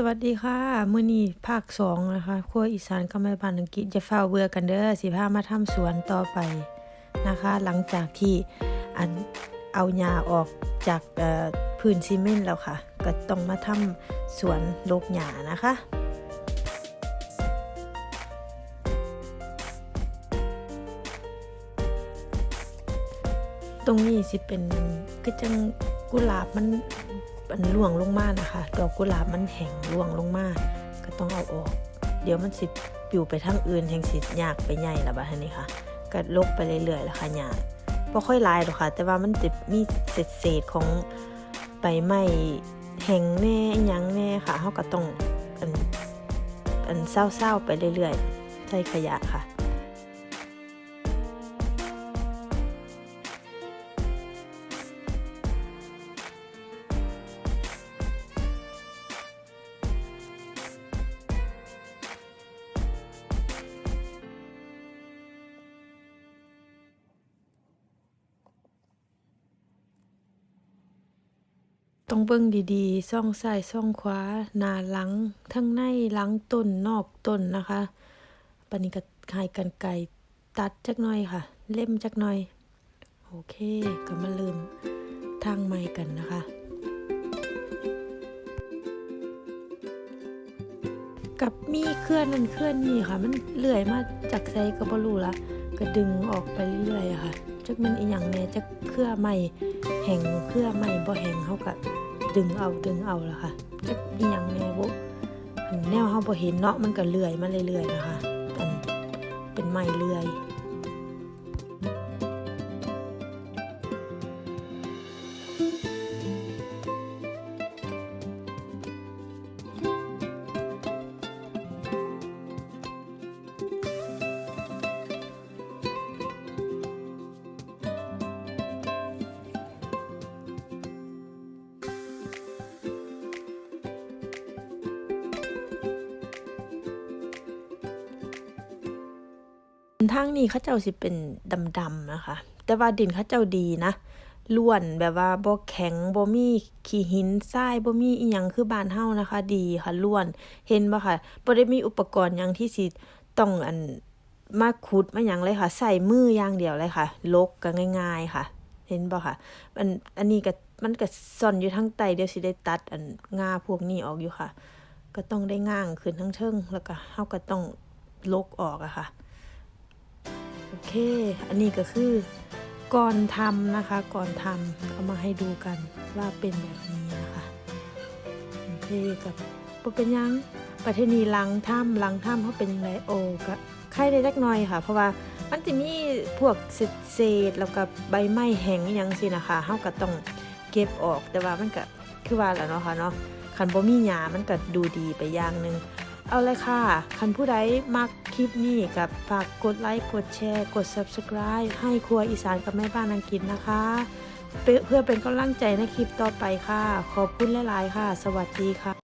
สวัสดีค่ะ มื้อนี้ภาคสองนะคะครัวอีสานกับแม่บ้านอังกฤษจะเฝ้าเบื่อกันเด้อสิพามาทำสวนต่อไปนะคะ หลังจากที่อันเอาหญ้าออกจากพื้นซีเมนต์แล้วค่ะ ก็ต้องมาทำสวนโลกหญ้านะคะตรงนี้สิเป็นก็จังกุหลาบมัน มันร่วงลงมานะคะ ดอกกุหลาบมันแห้งร่วงลงมา ก็ต้องเอาออก เดี๋ยวมันสิปลิวไปทางอื่นแห่งสิยากไปใหญ่ละบัดนี้ค่ะก็ลกไปเรื่อยๆล้วค่ะหญ้าบ่ค่อยลายหรอกค่ะ แต่ว่ามันจะมีเศษๆของใบไม้แห้งแน่ยังแน่ค่ะเฮาก็ต้องอันอันเศร้าๆไปเรื่อยๆใส่ขยะค่ะ ต้องเบิ่งดีๆ ซ่องซ้ายซ่องขวาหน้าหลัง ทั้งในหลังต้นนอกต้นนะคะปนนี้ก็หายกันไก่ตัดจักหน่อยค่ะ เล่มจักหน่อย โอเค ก็มาเริ่มทางใหม่กันนะคะ กับมีเคลื่อนนั่นเคลื่อนนี่ค่ะ มันเลื่อยมาจากไซก็บ่รู้ละก็ดึงออกไปเรื่อยๆค่ะจักมันอีหยังแน่จักเครื่อใหม่แห่งเครื่อใหม่บ่แห่งเฮาก็ ดึงเอาดึงเอาละค่ะจักอีหยังแหน่บุอันแนวเฮาบ่เห็นเนาะมันก็เลื่อยมาเรื่อยๆนะคะอันเป็นไม้เลื่อย ทางนี้เขาเจ้าสิเป็นดำๆนะคะ แต่ว่าดินเขาเจ้าดีนะล้วนแบบว่าบ่แข็งบ่มีขี้หินทรายบ่มีอีหยังคือบ้านเฮานะคะ ดีค่ะล้วนเห็นบ่ค่ะบ่ได้มีอุปกรณ์หยังที่สิต้องอันมาขุดมาหยังเลยค่ะ ใส่มืออย่างเดียวเลยค่ะ ลกก็ง่าย ๆค่ะ เห็นบ่ค่ะอันอันนี้ก็มันก็ซ่อนอยู่ทางใต้เดี๋ยวสิได้ตัดอันงาพวกนี้ออกอยู่ค่ะ ก็ต้องได้ง่างขึ้นทั้งเทิงแล้วก็เฮาก็ต้องลกออกอะค่ะ เค อันนี้ก็คือก่อนทำนะคะ ก่อนทำเอามาให้ดูกันว่าเป็นแบบนี้นะคะโอเคกับบ่เป็นยังประเทศนี้ลังถ้ำลังถ้ำเขาเป็นยังไงโอ้ก็ไข่ได้เล็กน้อยค่ะ เพราะว่ามันจะมีพวกเศษแล้วก็ใบไม้แห้งอหยังสินะคะเฮาก็ต้องเก็บออกแต่ว่ามันก็คือว่าแหละเนาะค่ะเนาะคันบ่มีหญ้ามันก็ดูดีไปอย่างหนึ่ง เอาเลยค่ะ คันผู้ใดมักคลิปนี้กับฝากกดไลค์ กดแชร์ กด Subscribe ให้ครัวอีสานกับแม่บ้านอังกฤษนะคะ เพื่อเป็นกำลังใจในคลิปต่อไปค่ะ ขอบคุณหลาย ๆ ค่ะ สวัสดีค่ะ